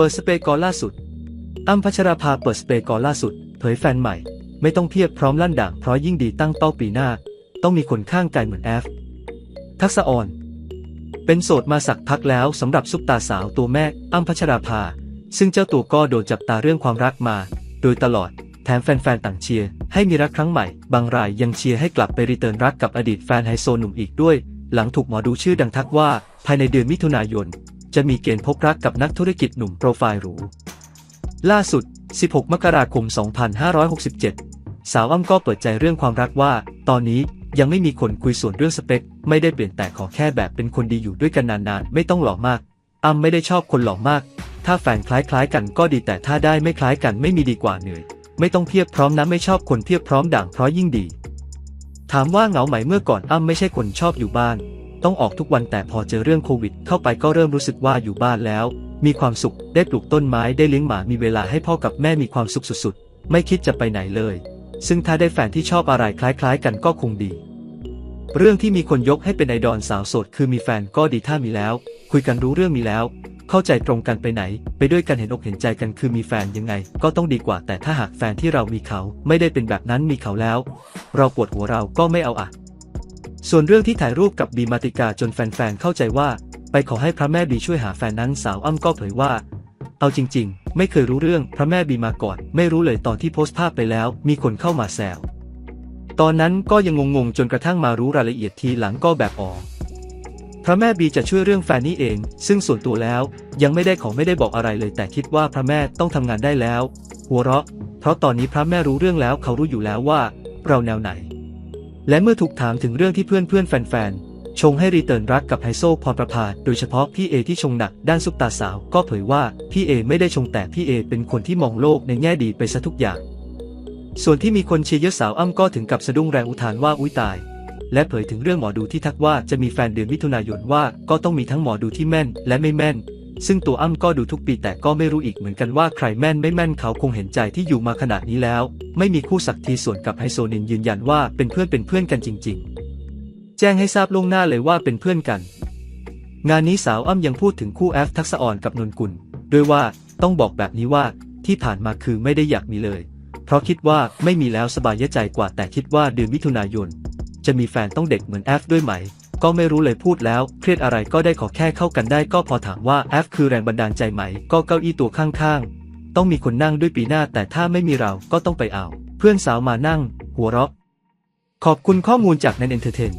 เปิดสเปกอล่าสุดอ้ำพัชราภาเปิดสเปกอล่าสุด เผยแฟนใหม่ ไม่ต้องเพียบพร้อมลั่นด่างเพราะยิ่งดีตั้งเป้าปีหน้า ต้องมีคนข้างกายเหมือนแอฟ ทักษะออน เป็นโสดมาสักพักแล้วสำหรับซุปตาสาวตัวแม่อ้ำพัชราภา ซึ่งเจ้าตัวก็โดนจับตาเรื่องความรักมา โดยตลอด แถมแฟนๆต่างเชียร์ให้มีรักครั้งใหม่ บางรายยังเชียร์ให้กลับไปรีเทิร์นรักกับอดีตแฟนไฮโซหนุ่มอีกด้วย หลังถูกหมอดูชื่อดังทักว่า ภายในเดือนมิถุนายน จะมีเกณฑ์พบรักกับนักธุรกิจหนุ่มโปรไฟล์หรู ล่าสุด 16 มกราคม 2567 สาวอ้ำก็เปิดใจเรื่องความรักว่า ตอนนี้ยังไม่มีคนคุยส่วนเรื่องสเปค ไม่ได้เปลี่ยนแต่ขอแค่แบบเป็นคนดีอยู่ด้วยกันนานๆ ไม่ต้องหล่อมาก อ้ำไม่ได้ชอบคนหล่อมาก ถ้าแฟนคล้ายๆ กันก็ดีแต่ถ้าได้ไม่คล้ายกันไม่มีดีกว่าเหนื่อย ไม่ต้องเพียบพร้อมนะไม่ชอบคนเพียบพร้อมด่างเพราะยิ่งดี ถามว่าเหงาไหมเมื่อก่อนอ้ำไม่ใช่คนชอบอยู่บ้าน ต้องออกทุกวันแต่พอเจอเรื่องโควิด เข้าไปก็เริ่มรู้สึกว่าอยู่บ้านแล้ว มีความสุขได้ปลูกต้นไม้ได้เลี้ยงหมามีเวลาให้พ่อกับแม่มีความสุขสุดๆ ไม่คิดจะไปไหนเลย ซึ่งถ้าได้แฟนที่ชอบอะไรคล้ายๆ กันก็คงดี เรื่องที่มีคนยกให้เป็นไอดอลสาวโสดคือมีแฟนก็ดีถ้ามีแล้ว คุยกันรู้เรื่องมีแล้ว เข้าใจตรงกันไปไหน ไปด้วยกันเห็นอกเห็นใจกันคือมีแฟนยังไง ก็ต้องดีกว่า แต่ถ้าหากแฟนที่เรามีเขาไม่ได้เป็นแบบนั้นมีเขาแล้ว เราปวดหัวเราก็ไม่เอาอะ ส่วนเรื่องที่ถ่ายรูปกับบีมาติกาจนแฟนๆ เข้าใจว่า ไปขอให้พระแม่บีช่วยหาแฟนนั้นสาวอ้ำก็เผยว่า เอาจริงๆ ไม่เคยรู้เรื่องพระแม่บีมาก่อน ไม่รู้เลยตอนที่โพสต์ภาพไปแล้ว มีคนเข้ามาแซว ตอนนั้นก็ยังงงๆ จนกระทั่งมารู้รายละเอียดทีหลังก็แบบอ๋อพระแม่บีจะช่วยเรื่องแฟนนี่เอง ซึ่งส่วนตัวแล้วยังไม่ได้ขอไม่ได้บอกอะไรเลย แต่คิดว่าพระแม่ต้องทำงานได้แล้ว หัวเราะ เพราะตอนนี้พระแม่รู้เรื่องแล้วเขารู้อยู่แล้วว่า เราแนวไหน และเมื่อถูกถามถึงเรื่องที่เพื่อนๆแฟนๆ ชงให้รีเทิร์นรักกับไฮโซพรประภา โดยเฉพาะพี่เอที่ชงหนักด้านซุปตาสาว ก็เผยว่าพี่เอไม่ได้ชงแต่พี่เอเป็นคนที่มองโลกในแง่ดีไปซะทุกอย่าง ส่วนที่มีคนเชียร์เยอะสาวอ้ำก็ถึงกับสะดุ้งแรงอุทานว่าอุ้ยตาย และเผยถึงเรื่องหมอดูที่ทักว่าจะมีแฟนเดือนมิถุนายนว่าก็ต้องมีทั้งหมอดูที่แม่นและไม่แม่น ซึ่งตัวอ้ำก็ดูทุกปีแต่ก็ไม่รู้อีกเหมือนกันว่าใครแม่นไม่แม่นเขาคงเห็นใจที่อยู่มาขนาดนี้แล้ว ไม่มีคู่สักทีส่วนกับไฮโซนินยืนยันว่าเป็นเพื่อนเป็นเพื่อนกันจริง ๆ แจ้งให้ทราบล่วงหน้าเลยว่าเป็นเพื่อนกัน งานนี้สาวอ้ำยังพูดถึงคู่แอฟทักษะอ่อนกับนนกุลด้วยว่าต้องบอกแบบนี้ว่าที่ผ่านมาคือไม่ได้อยากมีเลย เพราะคิดว่าไม่มีแล้วสบายใจกว่าแต่คิดว่าเดือนมิถุนายน จะมีแฟนต้องเด็กเหมือนแอฟด้วยไหม ก็ไม่รู้เลยพูดแล้ว เครียดอะไรก็ได้ขอแค่เข้ากันได้ก็พอถามว่าแอฟคือแรงบันดาลใจไหม ก็เก้าอี้ตัวข้างๆ ต้องมีคนนั่งด้วยปีหน้าแต่ถ้าไม่มีเราก็ต้องไปเอา เพื่อนสาวมานั่ง หัวเราะขอบคุณข้อมูลจากนันเอนเตอร์เทน